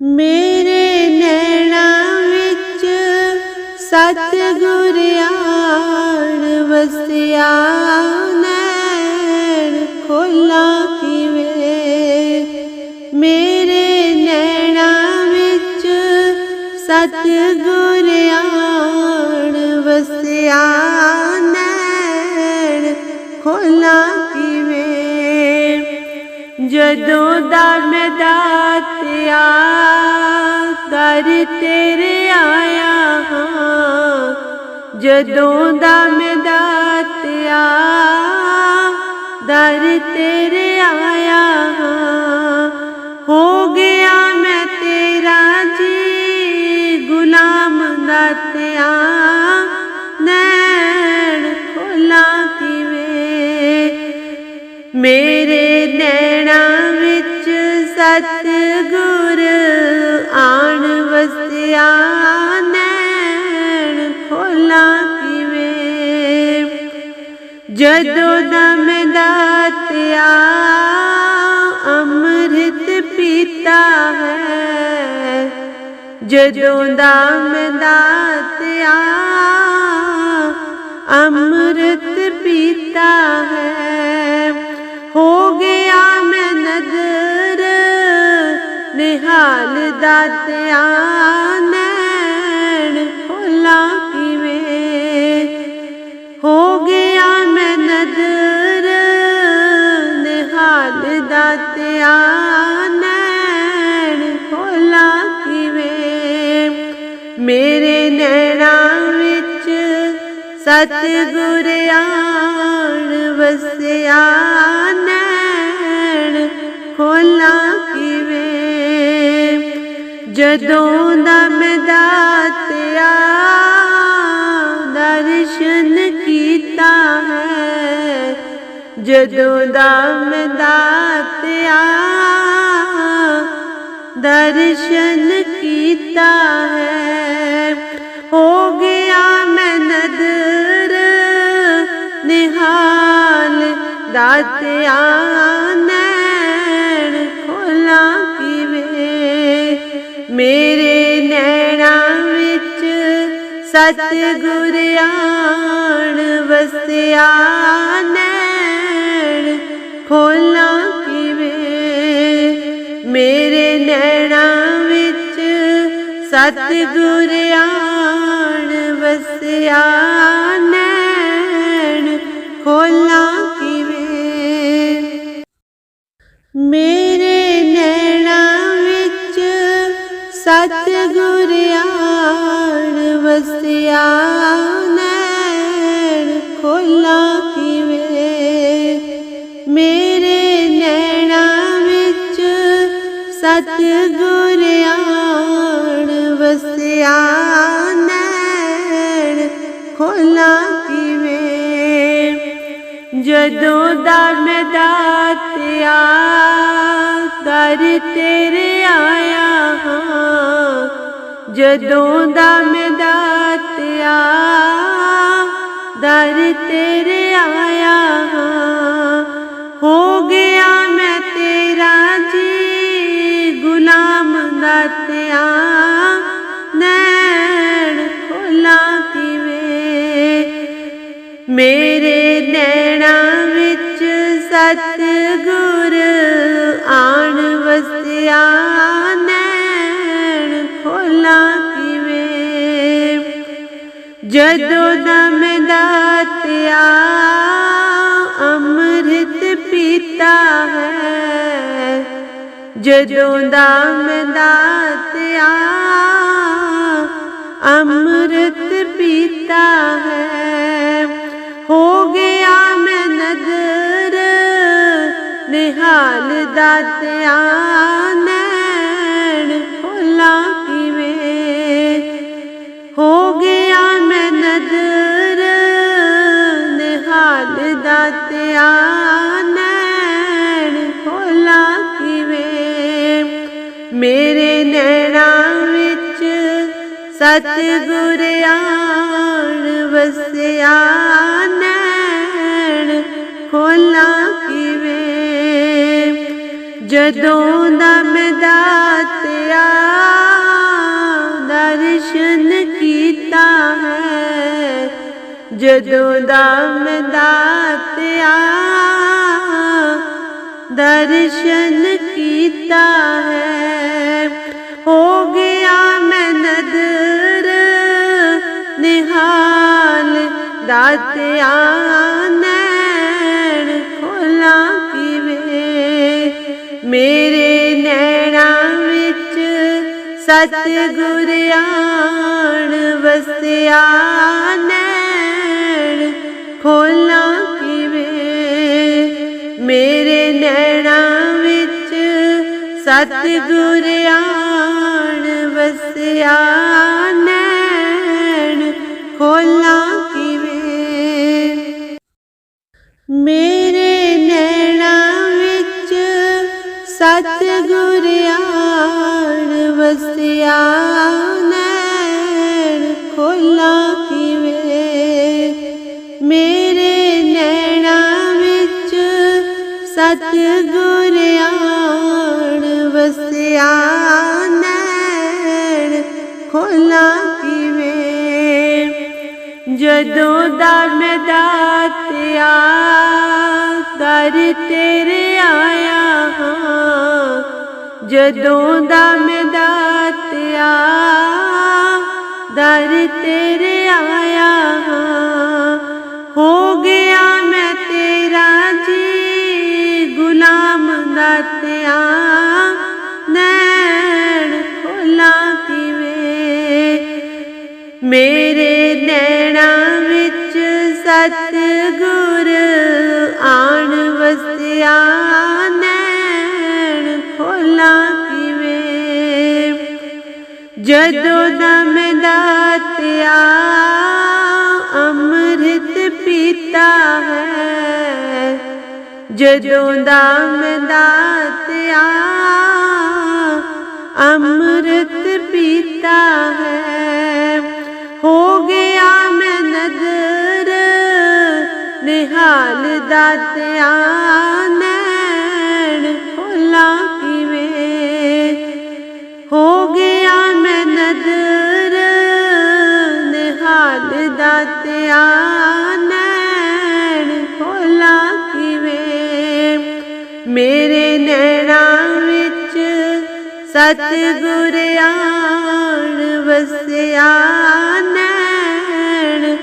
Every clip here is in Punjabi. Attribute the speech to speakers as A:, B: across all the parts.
A: ਮੇਰੇ ਨੈਣਾ ਵਿੱਚ ਸਤਿਗੁਰ ਆਣ ਵਸਿਆ, ਨੈਣ ਖੋਲਾਂ ਕਿਵੇਂ? ਮੇਰੇ ਨੈਣਾ ਵਿੱਚ ਸਤਿਗੁਰ ਆਣ ਵਸਿਆ, ਨੈਣ ਖੋਲਾਂ ਜਦੋਂ ਦਾ ਮੈਂ ਦਾਤਿਆ ਦਰ ਤੇਰੇ ਆਇਆ ਹਾਂ। ਜਦੋਂ ਦਾ ਮੈਂ ਦਾਤਿਆ ਦਰ ਤੇਰੇ ਆਇਆ ਹਾਂ। ਵਸਿਆ ਨੈਣ ਖੋਲਾਂ ਕਿਵੇਂ? ਜਦੋਂ ਦਮ ਦਾਤਿਆ ਅੰਮ੍ਰਿਤ ਪੀਤਾ ਹੈ, ਜਦੋਂ ਦਾ ਮੈਂ ਦਾਤਿਆ ਅੰਮ੍ਰਿਤ ਪੀਤਾ ਹੈ, ਹੋ ਗਿਆ ਮੈਂ ਨਦਰ ਨਿਹਾਲ ਦਾਤਿਆ ਦਾਤਿਆ ਨੈਣ ਖੋਲਾਂ ਕਿਵੇਂ? ਮੇਰੇ ਨੈਣਾ ਵਿੱਚ ਸਤਿਗੁਰ ਆਣ ਵਸਿਆ ਨੈਣ ਖੋਲਾਂ ਕਿਵੇਂ? ਜਦੋਂ ਦਾ ਮੈਂ ਦਾਤਿਆ, ਦਰਸ਼ਨ ਕੀਤਾ ਹੈ। ਜਦੋਂ ਦਾ ਮੈਂ ਦਾਤਿਆ ਦਰਸ਼ਨ ਕੀਤਾ ਹੈ। ਹੋ ਗਿਆ ਮੈਂ ਨਦਰ, ਨਿਹਾਲ, ਦਾਤਿਆ ਨੈਣ, ਖੋਲਾਂ ਕਿਵੇਂ? ਮੇਰੇ ਨੈਣਾ ਵਿੱਚ ਸਤਿਗੁਰ ਆਣ, ਵਸਿਆ ਨੈਣ, ਖੋਲਾਂ ਮੇਰੇ ਨੈਣਾ ਵਿੱਚ ਸਤਿਗੁਰ ਆਣ ਵਸਿਆ ਨੈਣ ਖੋਲਾਂ ਕਿਵੇਂ? ਮੇਰੇ ਵਸਿਆ ਨੈਣ ਖੋਲਾਂ ਕਿਵੇਂ ਜਦੋਂ ਦਾ ਮੈਂ ਦਾਤਿਆ ਦਰ ਤੇਰੇ ਆਇਆ ਹਾਂ। ਜਦੋਂ ਦਾ ਮੈਂ ਦਾਤਿਆ ਦਰ ਤੇਰੇ ਆਇਆ ਹਾਂ। ਆਣ ਵਸਿਆ ਨੈਣ ਖੋਲਾਂ ਕਿਵੇਂ? ਜਦੋਂ ਦਾ ਮੈਂ ਦਾਤਿਆ ਅੰਮ੍ਰਿਤ ਪੀਤਾ ਹੈ, ਜਦੋਂ ਦਾ ਮੈਂ ਦਾਤਿਆ ਅੰਮ੍ਰਿਤ ਪੀਤਾ ਹੈ, ਹੋ ਗਿਆ ਮੈਂ ਨਦਰ ਨਿਹਾਲ ਦਾਤਿਆ ਨੈਣ ਖੋਲਾ ਕਿਵੇਂ? ਹੋ ਗਿਆ ਮੈਂ ਨਦਰ, ਨਿਹਾਲ ਦਾਤਿਆ ਨੈਣ ਖੋਲਾਂ ਕਿਵੇਂ? ਮੇਰੇ ਨੈਣਾ ਵਿੱਚ ਸਤਿਗੁਰ ਆਣ ਵਸਿਆ ਨੈਣ, ਖੋਲਾਂ ਜਦੋਂ ਦਾ ਮਦਾਤਿਆ ਦਰਸ਼ਨ ਕੀਤਾ ਹੈ, ਜਦੋਂ ਦਾ ਮਦਾਤਿਆ ਦਰਸ਼ਨ ਕੀਤਾ ਹੈ, ਹੋ ਗਿਆ ਮੈਂ ਨਦਰ ਨਿਹਾਲ ਦਾਤਿਆ ਮੇਰੇ ਨੈਣਾਂ ਵਿੱਚ ਸਤਿਗੁਰ ਆਣ ਵਸਿਆ ਨੈਣ, ਖੋਲਾਂ ਕਿਵੇਂ? ਮੇਰੇ ਨੈਣਾਂ ਵਿੱਚ ਸਤਿਗੁਰ ਆਣ ਵਸਿਆ ਨੈਣ, ਖੋਲਾਂ ਕਿਵੇਂ? ਮੇਰੇ ਵਸਿਆ ਨੈਣ ਖੋਲਾਂ ਕਿਵੇਂ? ਮੇਰੇ ਨੈਣਾਂ ਵਿੱਚ ਸਤਿਗੁਰ ਆਣ ਵਸਿਆ ਨੈਣ ਖੋਲਾਂ ਕਿਵੇਂ? ਜਦੋਂ ਦਾ ਮੈਂ ਦਾਤਿਆ ਕਰ ਤੇਰੇ ਆਇਆ ਜਦੋਂ ਦਾ ਮੈਂ ਦਾਤਿਆ ਦਰ ਤੇਰੇ ਆਇਆ ਹਾਂ। ਹੋ ਗਿਆ ਮੈਂ ਤੇਰਾ ਜੀ, ਗੁਲਾਮ ਦਾਤਿਆ ਨੈਣ ਖੋਲਾ ਕਿਵੇਂ? ਮੇਰੇ ਨੈਣਾਂ ਵਿੱਚ ਸਤਿਗੁਰ ਆਣ ਵਸਿਆ। ਨੈਣ ਖੋਲਾਂ ਕਿਵੇਂ? ਜਦੋਂ ਦਾ ਮੈਂ ਦਾਤਿਆ ਅੰਮ੍ਰਿਤ ਪੀਤਾ ਹੈ। ਜਦੋਂ ਦਾ ਮੈਂ ਦਾਤਿਆ, ਅੰਮ੍ਰਿਤ ਪੀਤਾ ਹੈ। ਹੋ ਗਿਆ ਮੈਂ ਨਦਰ ਨਿਹਾਲ ਦਾਤਿਆ। ਸਤਿਗੁਰ ਆਣ ਵਸਿਆ ਨੈਣ,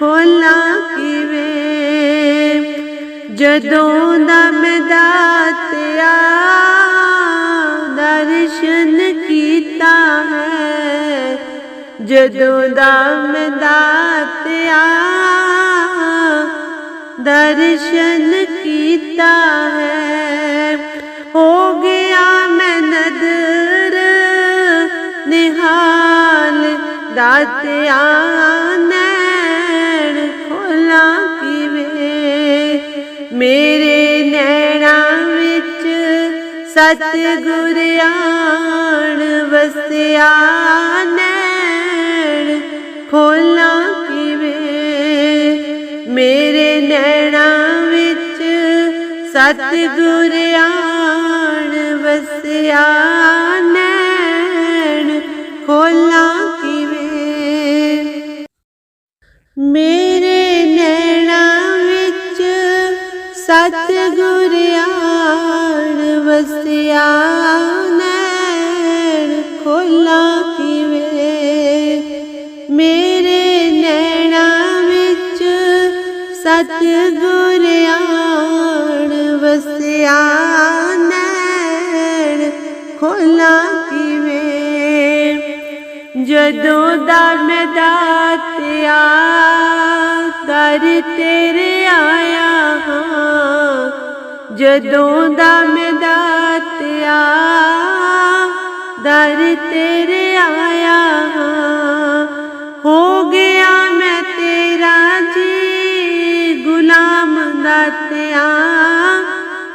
A: ਖੋਲਾਂ ਕਿਵੇਂ? ਜਦੋਂ ਦਾ ਮੈਂ ਦਾਤਿਆ, ਦਰਸ਼ਨ ਕੀਤਾ ਹੈ। ਜਦੋਂ ਦਾ ਮੈਂ ਦਾਤਿਆ, ਦਰਸ਼ਨ ਕੀਤਾ ਹੈ। ਦਾਤਿਆ ਨੈਣ ਖੋਲਾਂ ਕਿਵੇਂ? ਮੇਰੇ ਨੈਣਾਂ ਵਿੱਚ ਸਤਿਗੁਰ ਆਣ, ਵਸਿਆ ਨੈਣ ਖੋਲਾਂ ਕਿਵੇਂ? ਮੇਰੇ ਨੈਣਾਂ ਵਿੱਚ ਸਤਿਗੁਰ ਆਣ, ਵਸਿਆ ਨੈਣ ਖੋਲਾਂ ਮੇਰੇ ਨੈਣਾਂ ਵਿੱਚ ਸਤਿਗੁਰ ਆਣ ਵਸਿਆ, ਨੈਣ ਖੋਲਾਂ ਕਿਵੇਂ? ਮੇਰੇ ਨੈਣਾਂ ਵਿੱਚ ਸਤਿਗੁਰ ਆਣ ਵਸਿਆ, ਨੈਣ ਖੋਲਾਂ ਕਿਵੇਂ? ਜਦੋਂ ਦਾ ਮੈਂ ਦਾਤਿਆ ਤੇਰੇ ਆਇਆ ਹਾਂ। ਜਦੋਂ ਦਾ ਮੈਂ ਦਾਤਿਆ ਦਰ ਤੇਰੇ ਆਇਆ ਹਾਂ। ਹੋ ਗਿਆ ਮੈਂ ਤੇਰਾ ਜੀ, ਗੁਲਾਮ ਦਾਤਿਆ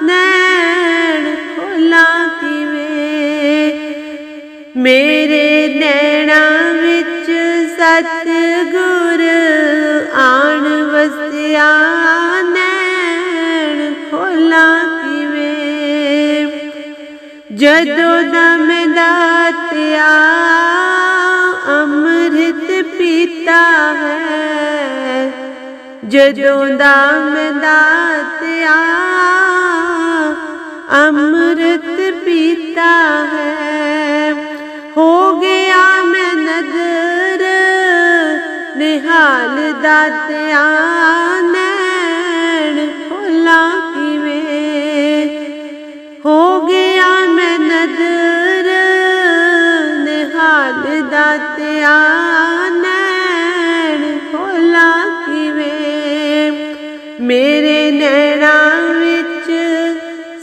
A: ਨੈਣ ਖੋਲਾ ਕਿਵੇਂ? ਮੇਰੇ ਨੈਣਾਂ ਵਿੱਚ ਸਤਿਗੁਰ ਆ। ਵਸਿਆ ਨੈਣ ਖੋਲਾਂ ਕਿਵੇਂ? ਜਦੋਂ ਦਾ ਮੈਂ ਦਾਤਿਆ ਅੰਮ੍ਰਿਤ ਪੀਤਾ ਹੈ, ਜਦੋਂ ਦਾ ਮੈਂ ਦਾਤਿਆ ਅੰਮ੍ਰਿਤ ਪੀਤਾ ਹੈ, ਹੋ ਗਿਆ ਮੈਂ ਨਦਰ ਨਿਹਾਲ ਦਾਤਿਆ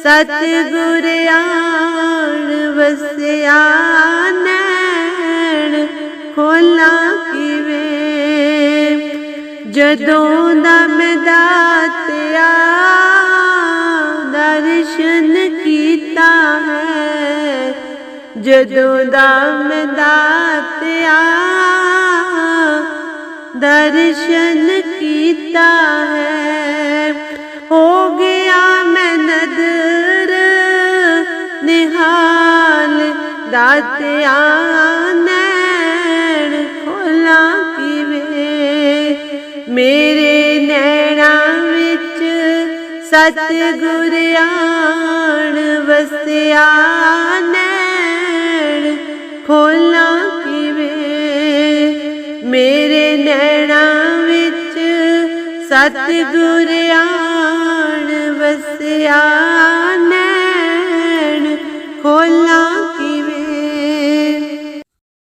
A: ਸਤਿਗੁਰ ਆਣ ਵਸਿਆ ਨੈਣ, ਖੋਲਾਂ ਕਿਵੇਂ? ਜਦੋਂ ਦਾ ਮੈਂ ਦਾਤਿਆ, ਦਰਸ਼ਨ ਕੀਤਾ ਹੈ। ਜਦੋਂ ਦਾ ਮੈਂ ਦਾਤਿਆ, ਦਰਸ਼ਨ ਕੀਤਾ ਹੈ। ਦਾਤਿਆ ਨੈਣ ਖੋਲਾਂ ਕਿਵੇਂ? ਮੇਰੇ ਨੈਣਾਂ ਵਿੱਚ ਸਤਿਗੁਰ ਆਣ ਵਸਿਆ ਨੈਣ ਖੋਲਾਂ ਕਿਵੇਂ? ਮੇਰੇ ਨੈਣਾਂ ਵਿੱਚ ਸਤਿਗੁਰ ਆਣ ਵਸਿਆ ਨੈਣ ਖੋਲਾਂ